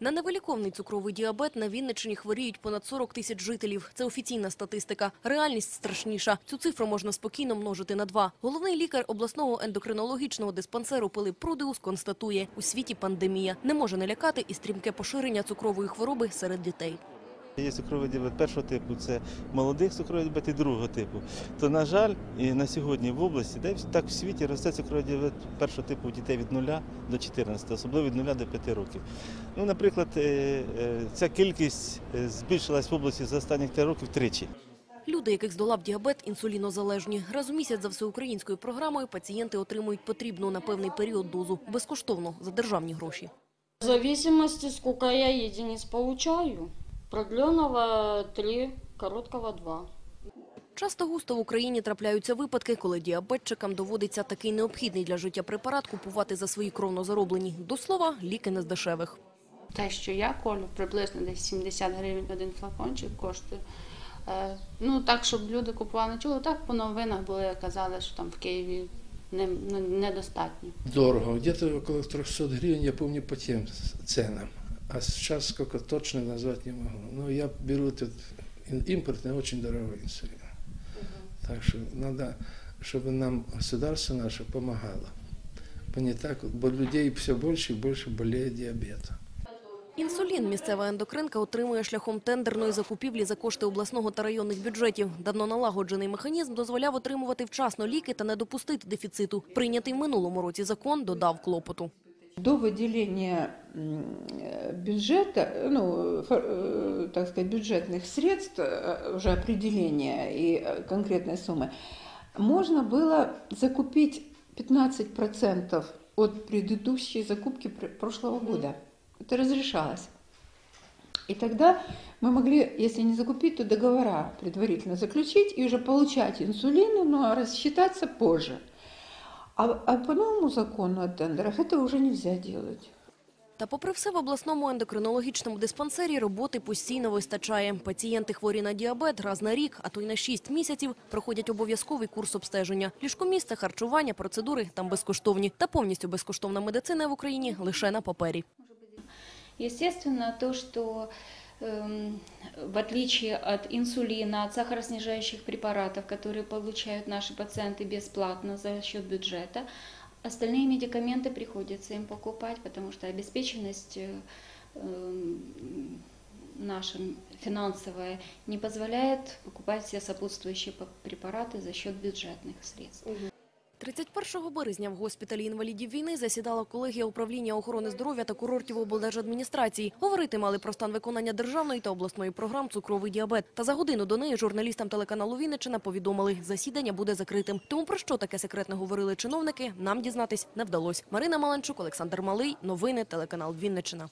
На невиліковний цукровий діабет на Вінниччині хворіють понад 40 тисяч жителів. Це офіційна статистика. Реальність страшніша. Цю цифру можна спокійно множити на два. Головний лікар обласного ендокринологічного диспансеру Пилип Продеус констатує, у світі пандемія. Не може не лякати і стрімке поширення цукрової хвороби серед дітей. Є цукровий діабет першого типу, це молодих цукровий діабет і другого типу. То, на жаль, і на сьогодні в області, де так в світі росте цукровий діабет першого типу у дітей від 0 до 14, особливо від 0 до 5 років. Ну, наприклад, е, е, ця кількість е, збільшилась в області за останні 5 років тричі. Люди, яких здолав діабет, інсулінозалежні. Раз у місяць за всеукраїнською програмою пацієнти отримують потрібну на певний період дозу безкоштовно за державні гроші. В зависимости, сколько я единиц получаю. Продленного 3, короткого 2. Часто густо в Україні трапляються випадки, коли діабетчикам доводиться такий необхідний для життя препарат купувати за свої кровно зароблені. До слова, ліки не з дешевих. Те, що я колю, приблизно десь 70 гривень один флакончик коштує. Е, Ну так, щоб люди купували не чули, так по новинах були, казали, що там в Києві не, не- недостатньо. Дорого, где-то около 300 гривен, я помню по тем ценам А сейчас сколько точно назвать не могу. Но я беру этот ин- импортный, очень дорогой инсулин. Так что надо, чтобы нам государство наше помогало. Бо не так, бо людей все больше и больше болеет диабетом. Інсулін місцева ендокринка отримує шляхом тендерної закупівлі за кошти обласного та районних бюджетів. Давно налагоджений механізм дозволяв отримувати вчасно ліки та не допустити дефіциту. Прийнятий в минулому році закон додав клопоту. До выделения м, э, бюджета, ну, э, так сказать, бюджетных средств, э, уже определения и э, конкретной суммы, можно было закупить 15% от предыдущей закупки пр- прошлого года. Это разрешалось. И тогда мы могли, если не закупить, то договора предварительно заключить и уже получать инсулин, но рассчитаться позже. А, а по новому закону о тендерах это уже нельзя делать. Та попри все в обласному ендокринологічному диспансері роботи постійно вистачає. Пацієнти хворі на діабет раз на рік, а то й на 6 місяців проходять обов'язковий курс обстеження. Ліжкомісце, харчування, процедури там безкоштовні. Та повністю безкоштовна медицина в Україні лише на папері. Естественно, то, что эм, в отличие от инсулина, от сахароснижающих препаратов, которые получают наши пациенты бесплатно за счет бюджета, остальные медикаменты приходится им покупать, потому что обеспеченность э, эм, наша финансовая не позволяет покупать все сопутствующие препараты за счет бюджетных средств. 31 березня в госпіталі інвалідів війни засідала колегія управління охорони здоров'я та курортів облдержадміністрації. Говорити мали про стан виконання державної та обласної програм «Цукровий діабет». Та за годину до неї журналістам телеканалу Вінниччина повідомили, засідання буде закритим. Тому про що таке секретне говорили чиновники, нам дізнатись не вдалося. Марина Маланчук, Олександр Малий. Новини телеканал Вінниччина.